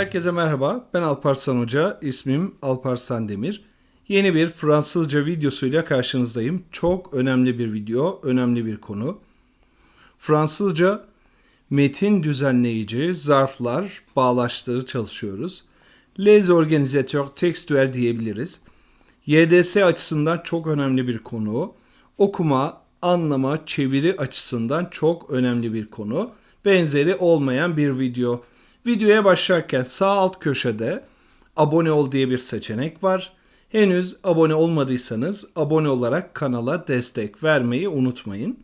Herkese merhaba. Ben Alparslan Hoca. İsmim Alparslan Demir. Yeni bir Fransızca videosuyla karşınızdayım. Çok önemli bir video, önemli bir konu. Fransızca metin düzenleyici, zarflar, bağlaçları çalışıyoruz. Les organisateurs textuels diyebiliriz. YDS açısından çok önemli bir konu. Okuma, anlama, çeviri açısından çok önemli bir konu. Benzeri olmayan bir video. Videoya başlarken sağ alt köşede abone ol diye bir seçenek var. Henüz abone olmadıysanız abone olarak kanala destek vermeyi unutmayın.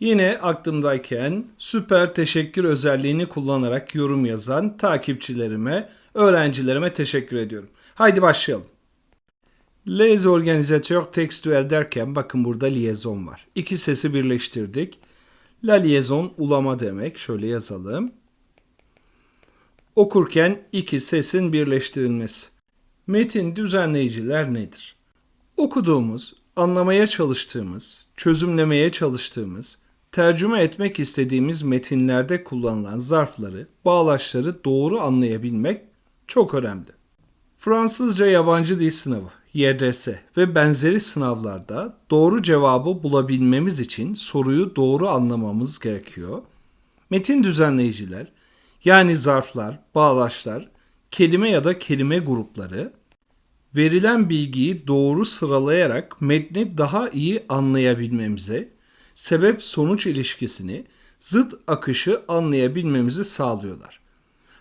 Yine aklımdayken süper teşekkür özelliğini kullanarak yorum yazan takipçilerime, öğrencilerime teşekkür ediyorum. Haydi başlayalım. Les organisateurs textuels derken bakın burada liaison var. İki sesi birleştirdik. La liaison ulama demek. Şöyle yazalım. Okurken iki sesin birleştirilmesi. Metin düzenleyiciler nedir? Okuduğumuz, anlamaya çalıştığımız, çözümlemeye çalıştığımız, tercüme etmek istediğimiz metinlerde kullanılan zarfları, bağlaçları doğru anlayabilmek çok önemli. Fransızca yabancı dil sınavı, YDS ve benzeri sınavlarda doğru cevabı bulabilmemiz için soruyu doğru anlamamız gerekiyor. Metin düzenleyiciler, yani zarflar, bağlaçlar, kelime ya da kelime grupları verilen bilgiyi doğru sıralayarak metni daha iyi anlayabilmemize, sebep sonuç ilişkisini, zıt akışı anlayabilmemizi sağlıyorlar.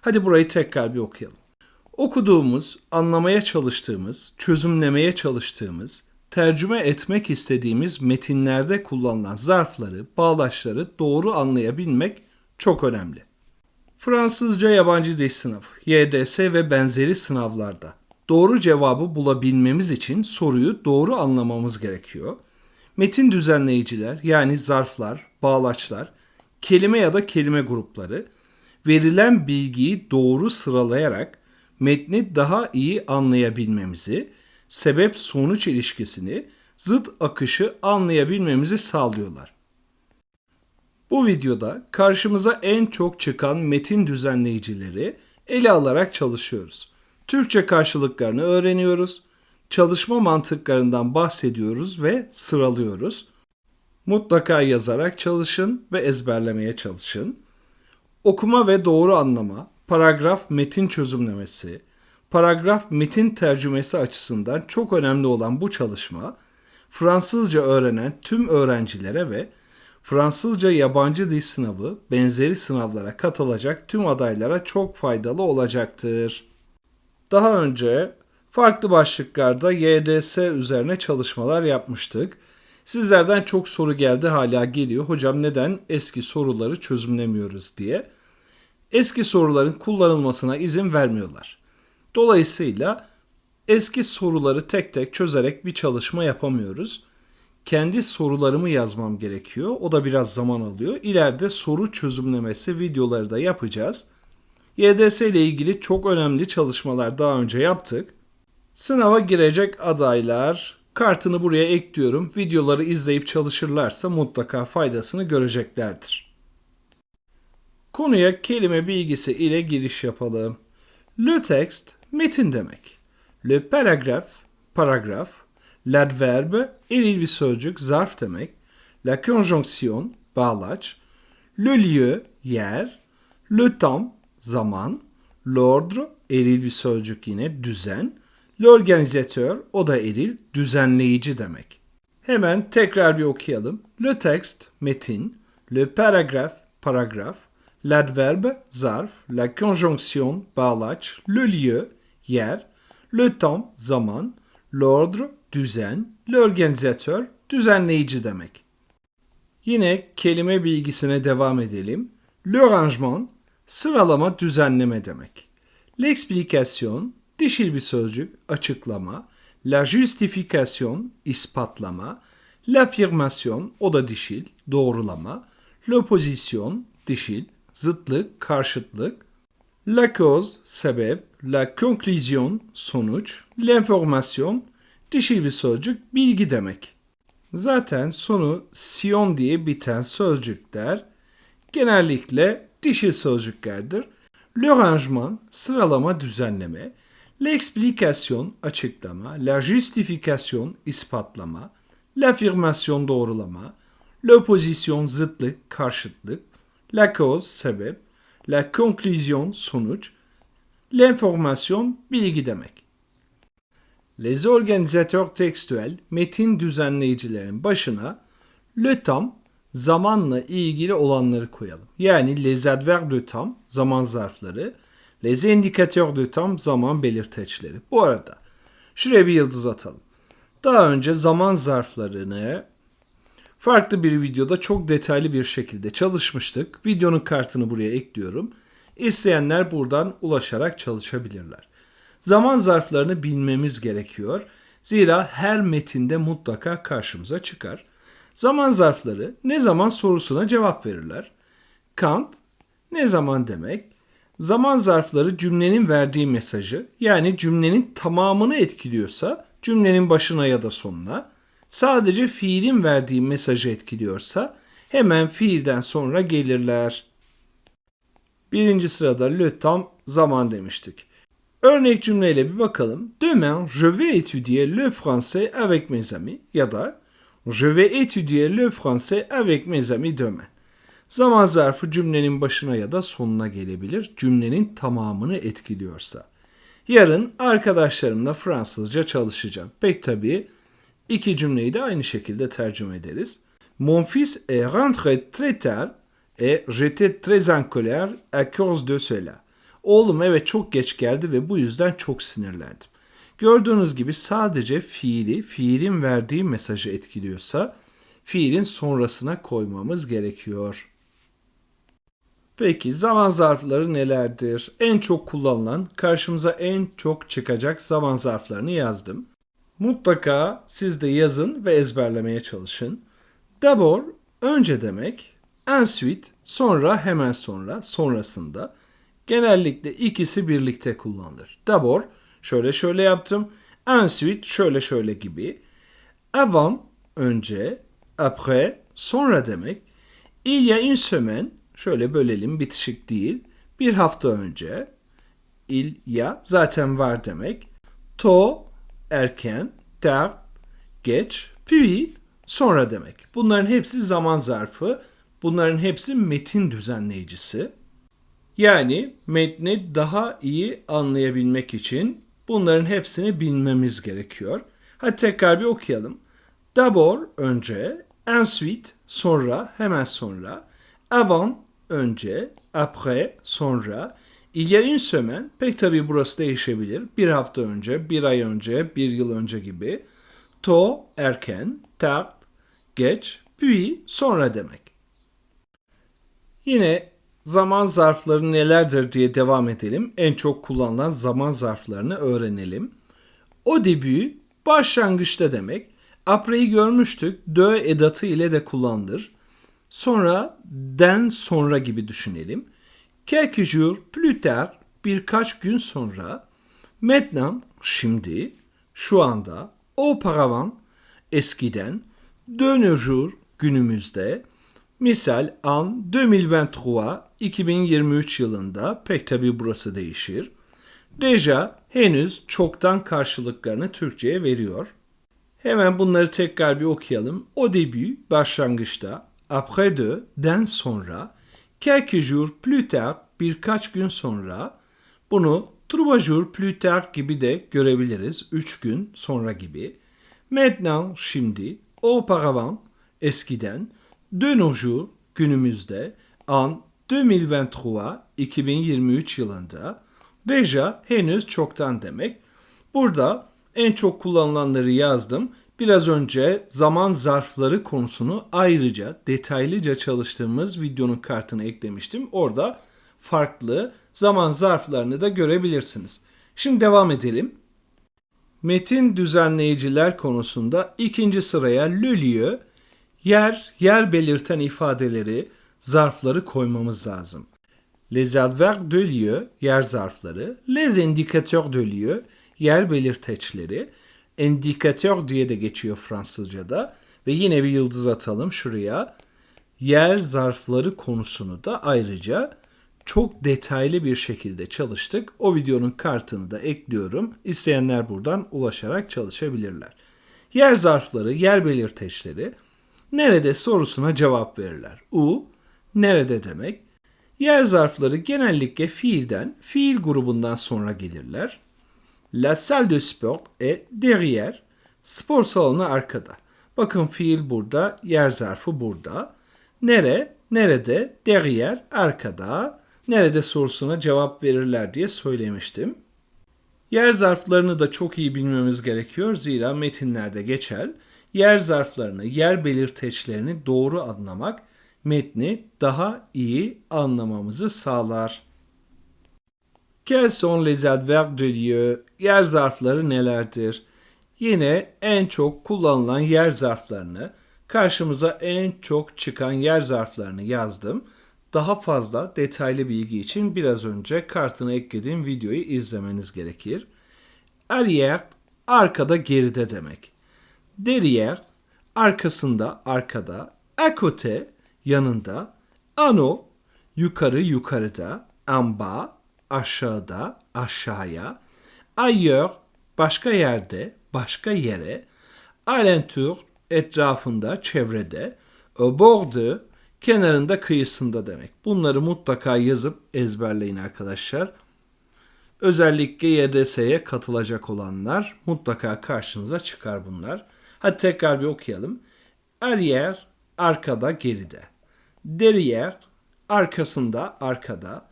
Hadi burayı tekrar bir okuyalım. Okuduğumuz, anlamaya çalıştığımız, çözümlemeye çalıştığımız, tercüme etmek istediğimiz metinlerde kullanılan zarfları, bağlaçları doğru anlayabilmek çok önemli. Fransızca yabancı dil sınavı, YDS ve benzeri sınavlarda doğru cevabı bulabilmemiz için soruyu doğru anlamamız gerekiyor. Metin düzenleyiciler yani zarflar, bağlaçlar, kelime ya da kelime grupları verilen bilgiyi doğru sıralayarak metni daha iyi anlayabilmemizi, sebep sonuç ilişkisini, zıt akışı anlayabilmemizi sağlıyorlar. Bu videoda karşımıza en çok çıkan metin düzenleyicileri ele alarak çalışıyoruz. Türkçe karşılıklarını öğreniyoruz, çalışma mantıklarından bahsediyoruz ve sıralıyoruz. Mutlaka yazarak çalışın ve ezberlemeye çalışın. Okuma ve doğru anlama, paragraf metin çözümlemesi, paragraf metin tercümesi açısından çok önemli olan bu çalışma, Fransızca öğrenen tüm öğrencilere ve Fransızca yabancı dil sınavı benzeri sınavlara katılacak tüm adaylara çok faydalı olacaktır. Daha önce farklı başlıklarda YDS üzerine çalışmalar yapmıştık. Sizlerden çok soru geldi hala geliyor. Hocam neden eski soruları çözümlemiyoruz diye. Eski soruların kullanılmasına izin vermiyorlar. Dolayısıyla eski soruları tek tek çözerek bir çalışma yapamıyoruz kendi sorularımı yazmam gerekiyor. O da biraz zaman alıyor. İleride soru çözümlemesi videoları da yapacağız. YDS ile ilgili çok önemli çalışmalar daha önce yaptık. Sınava girecek adaylar kartını buraya ekliyorum. Videoları izleyip çalışırlarsa mutlaka faydasını göreceklerdir. Konuya kelime bilgisi ile giriş yapalım. Le text metin demek. Le paragraphe paragraf, L'adverbe eril bir sözcük, zarf demek. La conjonction bağlaç. Le lieu yer. Le temps zaman. L'ordre eril bir sözcük yine düzen. L'organisateur o da eril düzenleyici demek. Hemen tekrar bir okuyalım. Le texte metin. Le paragraphe paragraf. L'adverbe zarf. La conjonction bağlaç. Le lieu yer. Le temps zaman. L'ordre düzen, l'organisatör düzenleyici demek. Yine kelime bilgisine devam edelim. L'arrangement sıralama, düzenleme demek. L'explication dişil bir sözcük, açıklama. La justification ispatlama. L'affirmation o da dişil, doğrulama. L'opposition dişil, zıtlık, karşıtlık. La cause sebep, la conclusion sonuç, l'information Dişil bir sözcük bilgi demek. Zaten sonu sion diye biten sözcükler genellikle dişil sözcüklerdir. le rangement, sıralama, düzenleme, l'explication, açıklama, la justification, ispatlama, l'affirmation, doğrulama, l'opposition, zıtlık, karşıtlık, la cause, sebep, la conclusion, sonuç, l'information, bilgi demek. Les organisateurs textuels, metin düzenleyicilerin başına le temps, zamanla ilgili olanları koyalım. Yani les adverbes de temps, zaman zarfları, les indicateurs de temps, zaman belirteçleri. Bu arada şuraya bir yıldız atalım. Daha önce zaman zarflarını farklı bir videoda çok detaylı bir şekilde çalışmıştık. Videonun kartını buraya ekliyorum. İsteyenler buradan ulaşarak çalışabilirler. Zaman zarflarını bilmemiz gerekiyor. Zira her metinde mutlaka karşımıza çıkar. Zaman zarfları ne zaman sorusuna cevap verirler. Kant ne zaman demek? Zaman zarfları cümlenin verdiği mesajı yani cümlenin tamamını etkiliyorsa cümlenin başına ya da sonuna, sadece fiilin verdiği mesajı etkiliyorsa hemen fiilden sonra gelirler. Birinci sırada le zaman demiştik. Örnek cümleyle bir bakalım. Demain, je vais étudier le français avec mes amis ya da je vais étudier le français avec mes amis demain. Zaman zarfı cümlenin başına ya da sonuna gelebilir. Cümlenin tamamını etkiliyorsa. Yarın arkadaşlarımla Fransızca çalışacağım. Pek tabii iki cümleyi de aynı şekilde tercüme ederiz. Mon fils est rentré très tard et j'étais très en colère à cause de cela. Oğlum eve çok geç geldi ve bu yüzden çok sinirlendim. Gördüğünüz gibi sadece fiili, fiilin verdiği mesajı etkiliyorsa fiilin sonrasına koymamız gerekiyor. Peki zaman zarfları nelerdir? En çok kullanılan, karşımıza en çok çıkacak zaman zarflarını yazdım. Mutlaka siz de yazın ve ezberlemeye çalışın. D'abord önce demek, ensuite sonra hemen sonra sonrasında genellikle ikisi birlikte kullanılır. D'abord şöyle şöyle yaptım, ensuite şöyle şöyle gibi. Avant önce, après sonra demek. Il y a une semaine şöyle bölelim bitişik değil. Bir hafta önce il ya zaten var demek. To erken, tard geç, puis sonra demek. Bunların hepsi zaman zarfı. Bunların hepsi metin düzenleyicisi. Yani metni daha iyi anlayabilmek için bunların hepsini bilmemiz gerekiyor. Hadi tekrar bir okuyalım. D'abord önce, ensuite sonra, hemen sonra, avant önce, après sonra, il y a une semaine, pek tabii burası değişebilir. Bir hafta önce, bir ay önce, bir yıl önce gibi. To erken, tard geç, puis sonra demek. Yine zaman zarfları nelerdir diye devam edelim. En çok kullanılan zaman zarflarını öğrenelim. O début başlangıçta demek. Apres'i görmüştük. De edatı ile de kullanılır. Sonra den sonra gibi düşünelim. Quelques jours plus tard birkaç gün sonra. Maintenant şimdi, şu anda, auparavant eskiden, jours günümüzde, Misal an 2023 2023 yılında pek tabi burası değişir. Deja henüz çoktan karşılıklarını Türkçe'ye veriyor. Hemen bunları tekrar bir okuyalım. O début başlangıçta, après de den sonra, quelques jours plus tard birkaç gün sonra bunu trois jours plus tard gibi de görebiliriz. Üç gün sonra gibi. Maintenant şimdi, auparavant eskiden, de nos jours günümüzde an 2023 2023 yılında deja henüz çoktan demek. Burada en çok kullanılanları yazdım. Biraz önce zaman zarfları konusunu ayrıca detaylıca çalıştığımız videonun kartına eklemiştim. Orada farklı zaman zarflarını da görebilirsiniz. Şimdi devam edelim. Metin düzenleyiciler konusunda ikinci sıraya le yer, yer belirten ifadeleri, zarfları koymamız lazım. Les adverbes de lieu, yer zarfları, les indicateurs de lieu, yer belirteçleri, indikatör diye de geçiyor Fransızca'da ve yine bir yıldız atalım şuraya. Yer zarfları konusunu da ayrıca çok detaylı bir şekilde çalıştık. O videonun kartını da ekliyorum. İsteyenler buradan ulaşarak çalışabilirler. Yer zarfları, yer belirteçleri nerede sorusuna cevap verirler. U, nerede demek. Yer zarfları genellikle fiilden, fiil grubundan sonra gelirler. La salle de sport est derrière. Spor salonu arkada. Bakın fiil burada, yer zarfı burada. Nere? Nerede? Derrière, arkada. Nerede sorusuna cevap verirler diye söylemiştim. Yer zarflarını da çok iyi bilmemiz gerekiyor zira metinlerde geçer. Yer zarflarını, yer belirteçlerini doğru anlamak metni daha iyi anlamamızı sağlar. Quels sont les adverbes de lieu? Yer zarfları nelerdir? Yine en çok kullanılan yer zarflarını, karşımıza en çok çıkan yer zarflarını yazdım. Daha fazla detaylı bilgi için biraz önce kartına eklediğim videoyu izlemeniz gerekir. Arrière, arkada geride demek. Derrière, arkasında, arkada. À côté, yanında. Ano, yukarı, yukarıda. En bas, aşağıda, aşağıya. Ailleurs, başka yerde, başka yere. Alentour, etrafında, çevrede. Au bord kenarında, kıyısında demek. Bunları mutlaka yazıp ezberleyin arkadaşlar. Özellikle YDS'ye katılacak olanlar mutlaka karşınıza çıkar bunlar. Hadi tekrar bir okuyalım. Arrière, arkada, geride. Derrière, arkasında, arkada.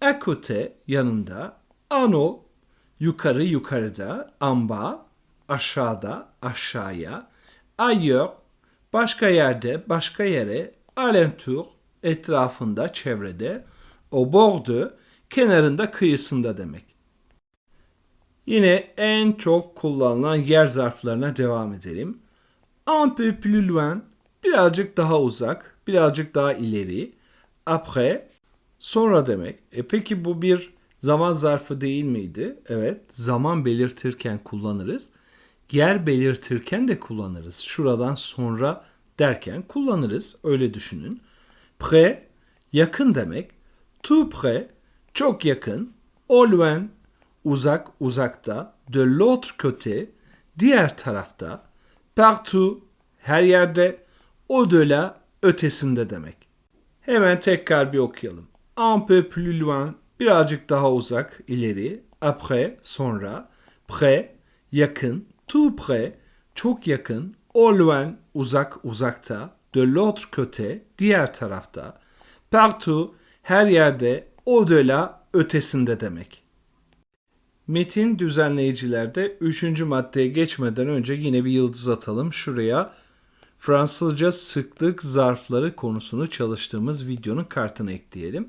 À côté, yanında. Ano, yukarı, yukarıda. Bas, aşağıda, aşağıya. Ailleurs, başka yerde, başka yere. Alentour, etrafında, çevrede. Au bord kenarında, kıyısında demek. Yine en çok kullanılan yer zarflarına devam edelim. Un peu plus loin, birazcık daha uzak, birazcık daha ileri. Après, sonra demek. E peki bu bir zaman zarfı değil miydi? Evet, zaman belirtirken kullanırız. Yer belirtirken de kullanırız. Şuradan sonra derken kullanırız. Öyle düşünün. Près, yakın demek. Tout près, çok yakın. Au loin, uzak, uzakta. De l'autre côté, diğer tarafta. Partout, her yerde. Au-delà, ötesinde demek. Hemen tekrar bir okuyalım. Un peu plus loin, birazcık daha uzak, ileri. Après, sonra. Près, yakın. Tout près, çok yakın. Au loin, uzak, uzakta. De l'autre côté, diğer tarafta. Partout, her yerde. Au-delà, ötesinde demek. Metin düzenleyicilerde 3. maddeye geçmeden önce yine bir yıldız atalım. Şuraya Fransızca sıklık zarfları konusunu çalıştığımız videonun kartını ekleyelim.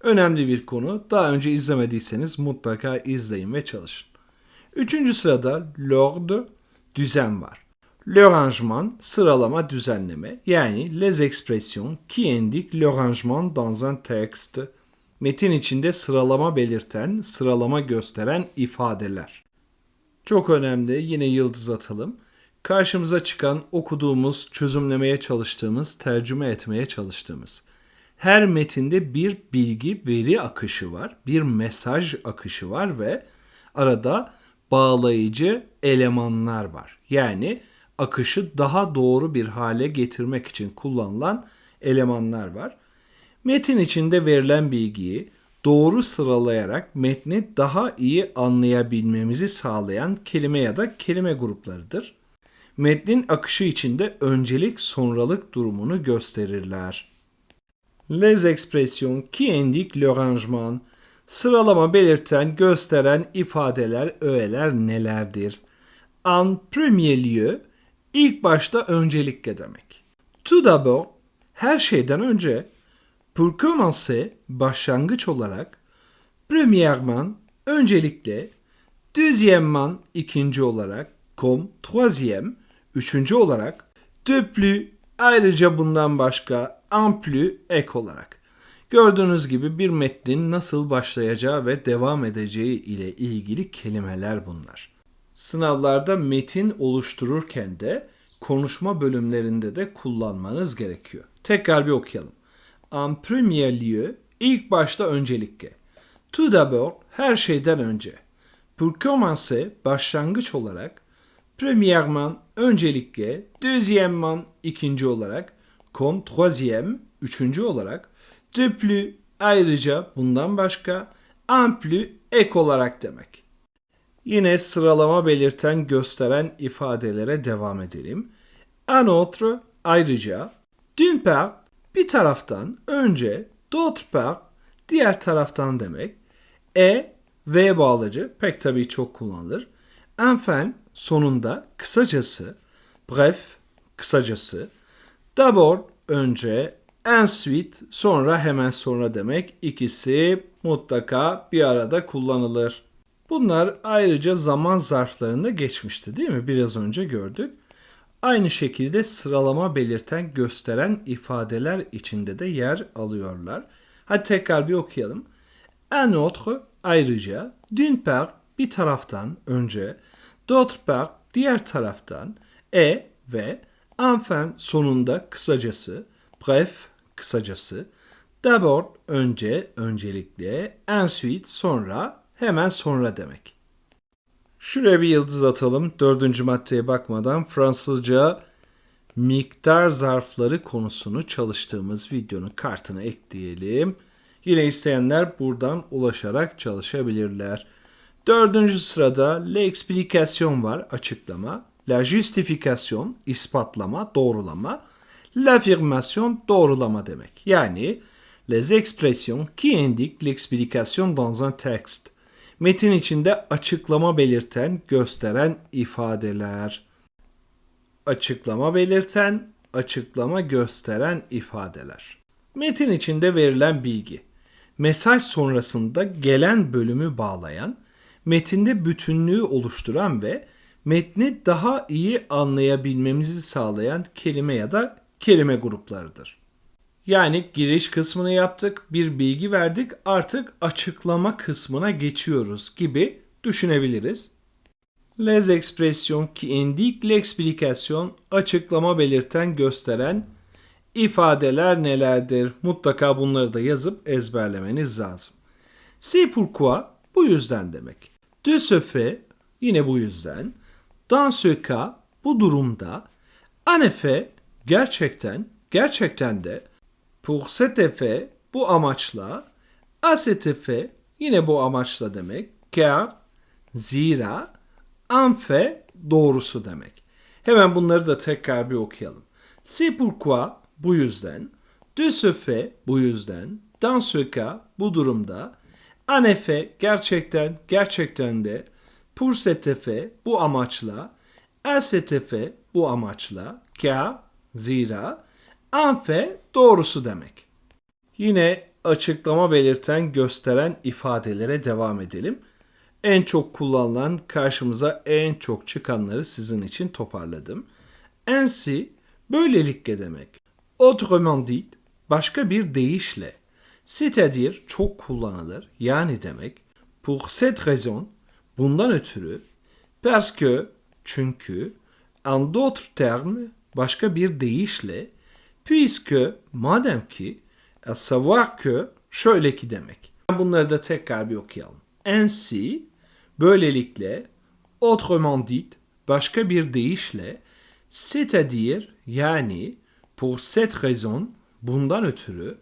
Önemli bir konu. Daha önce izlemediyseniz mutlaka izleyin ve çalışın. Üçüncü sırada l'ordre, düzen var. L'arrangement, sıralama, düzenleme. Yani les expressions qui indiquent l'arrangement dans un texte. Metin içinde sıralama belirten, sıralama gösteren ifadeler. Çok önemli. Yine yıldız atalım. Karşımıza çıkan, okuduğumuz, çözümlemeye çalıştığımız, tercüme etmeye çalıştığımız. Her metinde bir bilgi, veri akışı var, bir mesaj akışı var ve arada bağlayıcı elemanlar var. Yani akışı daha doğru bir hale getirmek için kullanılan elemanlar var. Metin içinde verilen bilgiyi doğru sıralayarak metni daha iyi anlayabilmemizi sağlayan kelime ya da kelime gruplarıdır. Metnin akışı içinde öncelik sonralık durumunu gösterirler. Les expressions qui indiquent l'arrangement Sıralama belirten, gösteren ifadeler, öğeler nelerdir? En premier lieu, ilk başta öncelikle demek. Tout d'abord, her şeyden önce, pour commencer, başlangıç olarak, premièrement, öncelikle, deuxièmement, ikinci olarak, comme troisième, üçüncü olarak, de plus, ayrıca bundan başka, en plus, ek olarak. Gördüğünüz gibi bir metnin nasıl başlayacağı ve devam edeceği ile ilgili kelimeler bunlar. Sınavlarda metin oluştururken de konuşma bölümlerinde de kullanmanız gerekiyor. Tekrar bir okuyalım. En premier lieu, İlk başta öncelikle. Tout d'abord, her şeyden önce. Pour commencer, başlangıç olarak. Premièrement, öncelikle. Deuxièmement, ikinci olarak. Comme troisième, üçüncü olarak. De plus, ayrıca, bundan başka. En plus, ek olarak demek. Yine sıralama belirten gösteren ifadelere devam edelim. En autre, ayrıca. D'une part, bir taraftan, önce. D'autre part, diğer taraftan demek. E, V bağlacı pek tabii çok kullanılır. Enfin, sonunda, kısacası. Bref, kısacası. D'abord, önce. Ensuite, sonra hemen sonra demek. İkisi mutlaka bir arada kullanılır. Bunlar ayrıca zaman zarflarında geçmişti değil mi? Biraz önce gördük. Aynı şekilde sıralama belirten gösteren ifadeler içinde de yer alıyorlar. Hadi tekrar bir okuyalım. En autre ayrıca, d'une part bir taraftan önce, d'autre part diğer taraftan, e ve enfin sonunda kısacası, bref kısacası, d'abord önce, öncelikle, ensuite sonra, hemen sonra demek. Şuraya bir yıldız atalım. Dördüncü maddeye bakmadan Fransızca miktar zarfları konusunu çalıştığımız videonun kartına ekleyelim. Yine isteyenler buradan ulaşarak çalışabilirler. Dördüncü sırada l'explication var, açıklama. La justification, ispatlama, doğrulama. L'affirmation, doğrulama demek. Yani les expressions qui indiquent l'explication dans un texte. Metin içinde açıklama belirten, gösteren ifadeler. Açıklama belirten, açıklama gösteren ifadeler. Metin içinde verilen bilgi. Mesaj sonrasında gelen bölümü bağlayan, metinde bütünlüğü oluşturan ve metni daha iyi anlayabilmemizi sağlayan kelime ya da kelime gruplarıdır. Yani giriş kısmını yaptık, bir bilgi verdik, artık açıklama kısmına geçiyoruz gibi düşünebiliriz. Les expressions qui indiquent l'explication, açıklama belirten, gösteren ifadeler nelerdir? Mutlaka bunları da yazıp ezberlemeniz lazım. C'est pourquoi, bu yüzden demek. De ce fait, yine bu yüzden. Dans ce cas, bu durumda. En effet, gerçekten, gerçekten de. Pour cet effet, bu amaçla. À cet effet, yine bu amaçla demek. Car, zira. Fait, doğrusu demek. Hemen bunları da tekrar bir okuyalım. C'est pourquoi, bu yüzden. De ce fait, bu yüzden. Dans ce cas, bu durumda. En effet, gerçekten, gerçekten de. Pour cet effet, bu amaçla. À cet effet, bu amaçla. Car, zira. Fait, doğrusu demek. Yine açıklama belirten, gösteren ifadelere devam edelim. En çok kullanılan, karşımıza en çok çıkanları sizin için toparladım. Ainsi, böylelikle demek. Autrement dit, başka bir deyişle. C'est-à-dire çok kullanılır, yani demek. Pour cette raison, bundan ötürü. Parce que, çünkü. En d'autres termes, başka bir deyişle. Puisque, madem ki. À savoir que, şöyle ki demek. Bunları da tekrar bir okuyalım. Ainsi, böylelikle. Autrement dit, başka bir deyişle. C'est-à-dire, yani. Pour cette raison, bundan ötürü.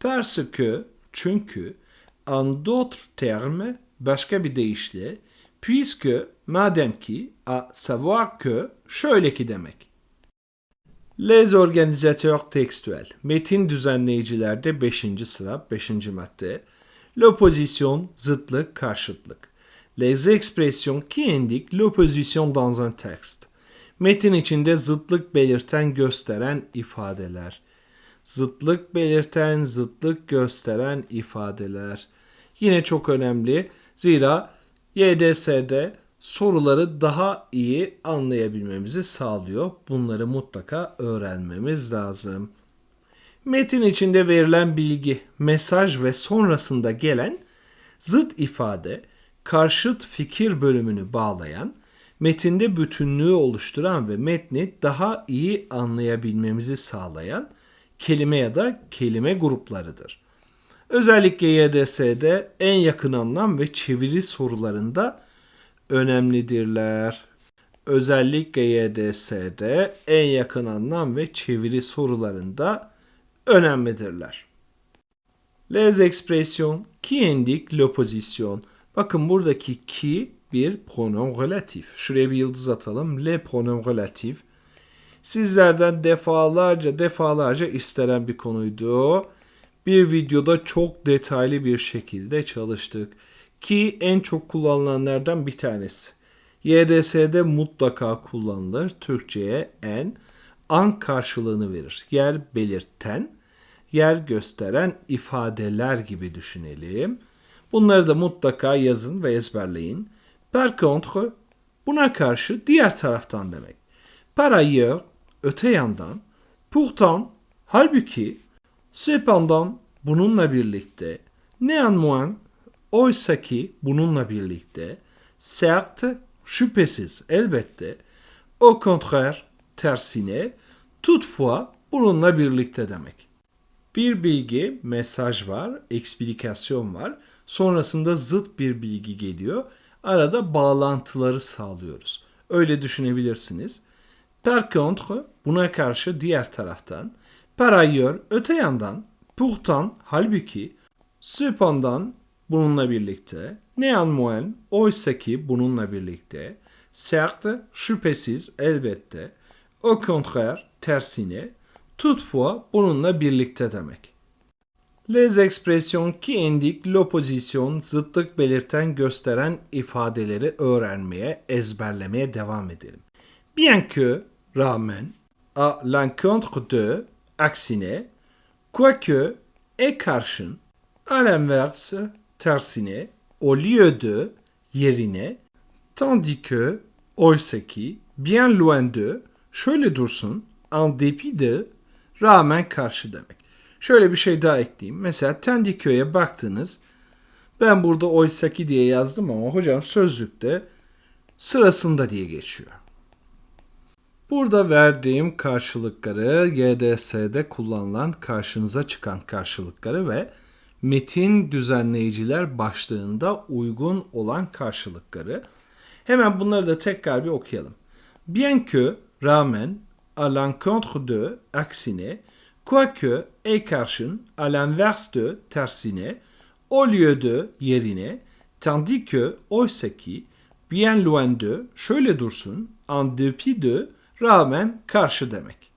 Parce que, çünkü. En d'autres termes, başka bir deyişle. Puisque, madem ki, à savoir que, şöyle ki demek. Les organisateurs textuels. Metin düzenleyicilerde 5. sıra 5. madde. L'opposition, zıtlık, karşıtlık. Les expressions qui indiquent l'opposition dans un texte. Metin içinde zıtlık belirten, gösteren ifadeler. Zıtlık belirten, zıtlık gösteren ifadeler. Yine çok önemli. Zira YDS'de soruları daha iyi anlayabilmemizi sağlıyor. Bunları mutlaka öğrenmemiz lazım. Metin içinde verilen bilgi, mesaj ve sonrasında gelen zıt ifade, karşıt fikir bölümünü bağlayan, metinde bütünlüğü oluşturan ve metni daha iyi anlayabilmemizi sağlayan kelime ya da kelime gruplarıdır. Özellikle YDS'de en yakın anlam ve çeviri sorularında önemlidirler. Özellikle YDS'de en yakın anlam ve çeviri sorularında önemlidirler. Les expressions qui indiquent l'opposition. Bakın buradaki qui bir pronom relatif. Şuraya bir yıldız atalım. Le pronom relatif. Sizlerden defalarca defalarca istenen bir konuydu. Bir videoda çok detaylı bir şekilde çalıştık. Ki en çok kullanılanlardan bir tanesi. YDS'de mutlaka kullanılır. Türkçe'ye en, an karşılığını verir. Yer belirten, yer gösteren ifadeler gibi düşünelim. Bunları da mutlaka yazın ve ezberleyin. Par contre, buna karşı diğer taraftan demek. Par ailleurs, öte yandan. Pourtant, halbuki. Cependant, bununla birlikte. Néanmoins, oysa ki bununla birlikte. Certes, şüphesiz, elbette. Au contraire, tersine. Toutefois, bununla birlikte demek. Bir bilgi, mesaj var, eksplikasyon var. Sonrasında zıt bir bilgi geliyor. Arada bağlantıları sağlıyoruz. Öyle düşünebilirsiniz. Par contre, buna karşı diğer taraftan. Par ailleurs, öte yandan. Pourtant, halbuki. Cependant, bununla birlikte. Néanmoins, oysa ki bununla birlikte. Certes, şüphesiz, elbette. Au contraire, tersine. Toutefois, bununla birlikte demek. Les expressions qui indiquent l'opposition, zıtlık belirten, gösteren ifadeleri öğrenmeye, ezberlemeye devam edelim. Bien que, rağmen, à l'encontre de, aksine, quoique, e karşın, à l'inverse, tersine, au lieu de, yerine, tandis que, oysa ki, bien loin de, şöyle dursun, en dépit de, rağmen karşı demek. Şöyle bir şey daha ekleyeyim. Mesela Tendiköy'e baktınız. Ben burada oysaki diye yazdım ama hocam sözlükte sırasında diye geçiyor. Burada verdiğim karşılıkları YDS'de kullanılan karşınıza çıkan karşılıkları ve metin düzenleyiciler başlığında uygun olan karşılıkları. Hemen bunları da tekrar bir okuyalım. Bien que, rağmen, à l'encontre de, aksine, quoique, e karşın, à l'inverse de, tersine, au lieu de, yerine, tandis que, oysa ki, bien loin de, şöyle dursun, en dépit de, rağmen karşı demek.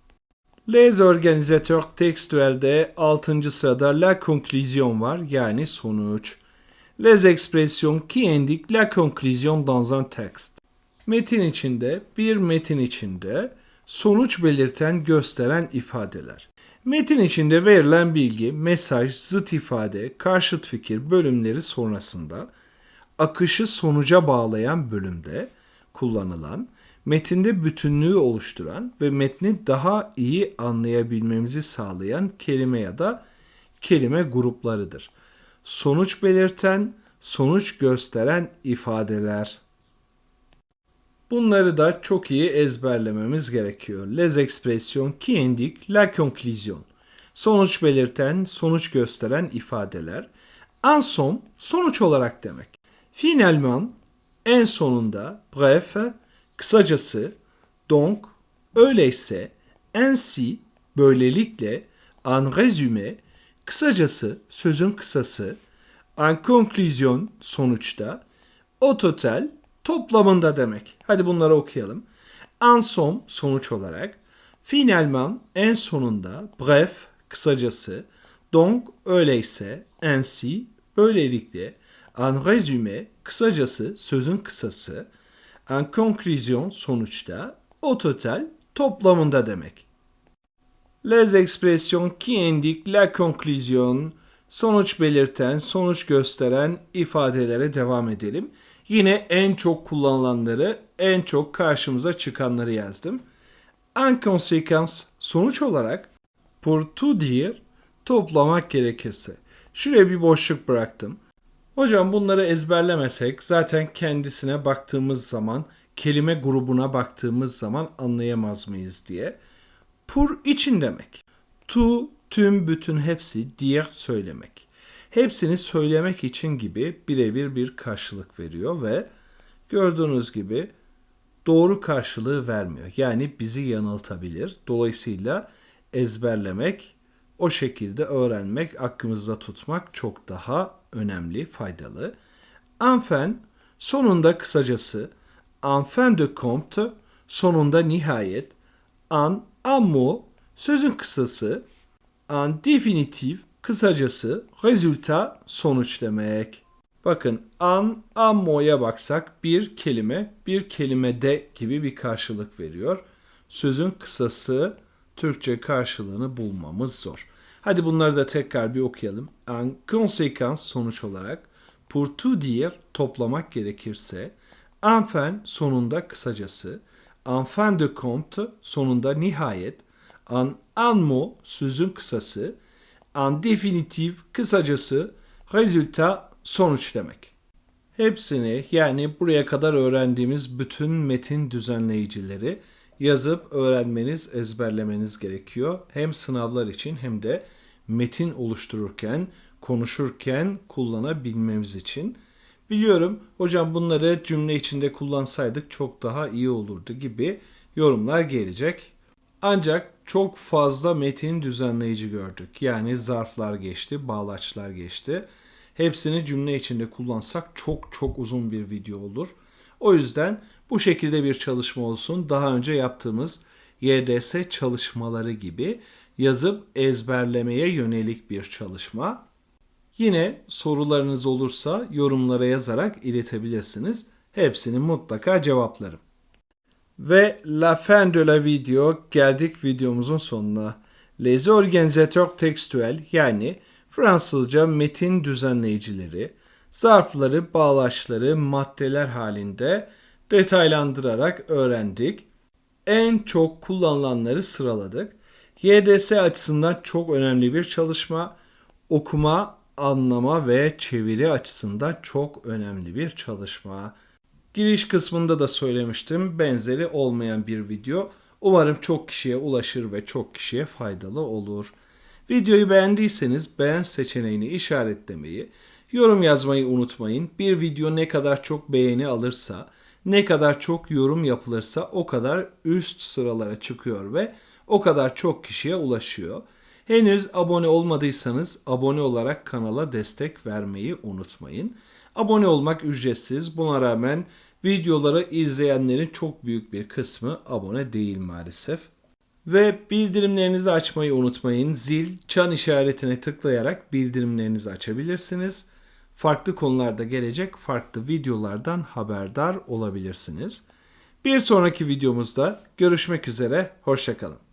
Les organisateurs textuelde 6. sırada la conclusion var yani sonuç. Les expressions qui indiquent la conclusion dans un texte. Metin içinde, bir metin içinde sonuç belirten, gösteren ifadeler. Metin içinde verilen bilgi, mesaj, zıt ifade, karşıt fikir bölümleri sonrasında akışı sonuca bağlayan bölümde kullanılan, metinde bütünlüğü oluşturan ve metni daha iyi anlayabilmemizi sağlayan kelime ya da kelime gruplarıdır. Sonuç belirten, sonuç gösteren ifadeler. Bunları da çok iyi ezberlememiz gerekiyor. Les expressions qui indiquent la conclusion. Sonuç belirten, sonuç gösteren ifadeler. En son, sonuç olarak demek. Finalement, en sonunda, bref, kısacası, donc, öyleyse, ainsi, böylelikle, en résumé, kısacası, sözün kısası, en conclusion, sonuçta, au total, toplamında demek. Hadi bunları okuyalım. En son sonuç olarak, finalement en sonunda, bref kısacası, donc öyleyse, ainsi böylelikle, en résumé kısacası sözün kısası, en conclusion sonuçta, au total toplamında demek. Les expressions qui indiquent la conclusion, sonuç belirten, sonuç gösteren ifadelere devam edelim. Yine en çok kullanılanları, en çok karşımıza çıkanları yazdım. En conséquence, sonuç olarak pour tout dire, toplamak gerekirse. Şuraya bir boşluk bıraktım. Hocam bunları ezberlemesek zaten kendisine baktığımız zaman, kelime grubuna baktığımız zaman anlayamaz mıyız diye. Pour için demek. Tu, tüm, bütün hepsi, dire söylemek. hepsini söylemek için gibi birebir bir karşılık veriyor ve gördüğünüz gibi doğru karşılığı vermiyor. Yani bizi yanıltabilir. Dolayısıyla ezberlemek, o şekilde öğrenmek, aklımızda tutmak çok daha önemli, faydalı. Enfin sonunda kısacası en fin de compte sonunda nihayet en un sözün kısası en définitive kısacası rezultat sonuç demek. Bakın an ammo'ya baksak bir kelime bir kelimede gibi bir karşılık veriyor. Sözün kısası Türkçe karşılığını bulmamız zor. Hadi bunları da tekrar bir okuyalım. En conséquence sonuç olarak pour tout dire toplamak gerekirse enfin sonunda kısacası en fin de compte sonunda nihayet en un mot sözün kısası en définitive kısacası rezultat sonuç demek. Hepsini yani buraya kadar öğrendiğimiz bütün metin düzenleyicileri yazıp öğrenmeniz, ezberlemeniz gerekiyor. Hem sınavlar için hem de metin oluştururken, konuşurken kullanabilmemiz için. Biliyorum hocam bunları cümle içinde kullansaydık çok daha iyi olurdu gibi yorumlar gelecek. Ancak çok fazla metin düzenleyici gördük. Yani zarflar geçti, bağlaçlar geçti. Hepsini cümle içinde kullansak çok çok uzun bir video olur. O yüzden bu şekilde bir çalışma olsun. Daha önce yaptığımız YDS çalışmaları gibi yazıp ezberlemeye yönelik bir çalışma. Yine sorularınız olursa yorumlara yazarak iletebilirsiniz. Hepsini mutlaka cevaplarım. Ve la fin de la video geldik videomuzun sonuna. Les organisateurs textuels yani Fransızca metin düzenleyicileri, zarfları, bağlaçları maddeler halinde detaylandırarak öğrendik. En çok kullanılanları sıraladık. YDS açısından çok önemli bir çalışma. Okuma, anlama ve çeviri açısından çok önemli bir çalışma. Giriş kısmında da söylemiştim. Benzeri olmayan bir video. Umarım çok kişiye ulaşır ve çok kişiye faydalı olur. Videoyu beğendiyseniz beğen seçeneğini işaretlemeyi, yorum yazmayı unutmayın. Bir video ne kadar çok beğeni alırsa, ne kadar çok yorum yapılırsa o kadar üst sıralara çıkıyor ve o kadar çok kişiye ulaşıyor. Henüz abone olmadıysanız abone olarak kanala destek vermeyi unutmayın. Abone olmak ücretsiz. Buna rağmen videoları izleyenlerin çok büyük bir kısmı abone değil maalesef. Ve bildirimlerinizi açmayı unutmayın. Zil, çan işaretine tıklayarak bildirimlerinizi açabilirsiniz. Farklı konularda gelecek farklı videolardan haberdar olabilirsiniz. Bir sonraki videomuzda görüşmek üzere, hoşçakalın.